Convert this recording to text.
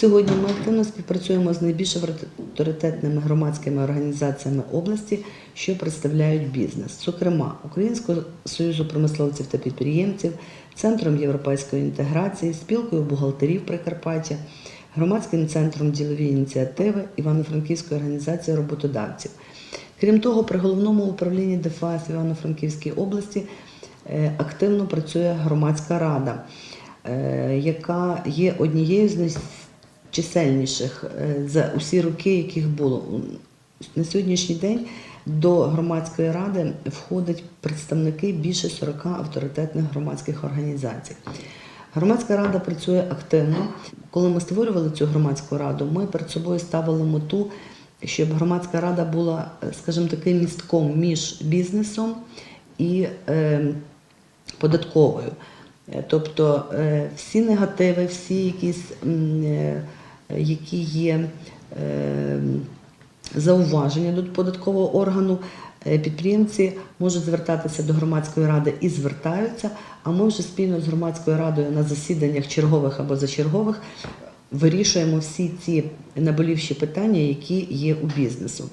Сьогодні ми активно співпрацюємо з найбільш авторитетними громадськими організаціями області, що представляють бізнес, зокрема Українського союзу промисловців та підприємців, Центром європейської інтеграції, спілкою бухгалтерів Прикарпаття, громадським центром ділові ініціативи Івано-Франківської організації роботодавців. Крім того, при головному управлінні ДФАС Івано-Франківській області е, активно працює громадська рада, е, яка є однією з найчисельніших е, за усі роки, яких було. На сьогоднішній день до громадської ради входять представники більше 40 авторитетних громадських організацій. Громадська рада працює активно. Коли ми створювали цю громадську раду, ми перед собою ставили мету, щоб громадська рада була, е, скажімо, таким містком між бізнесом і е, податковою. Тобто всі негативи, всі якісь, які є е, зауваження до податкового органу, е, підприємці можуть звертатися до громадської ради і звертаються. А ми вже спільно з громадською радою на засіданнях чергових або зачергових вирішуємо всі ці наболівші питання, які є у бізнесу.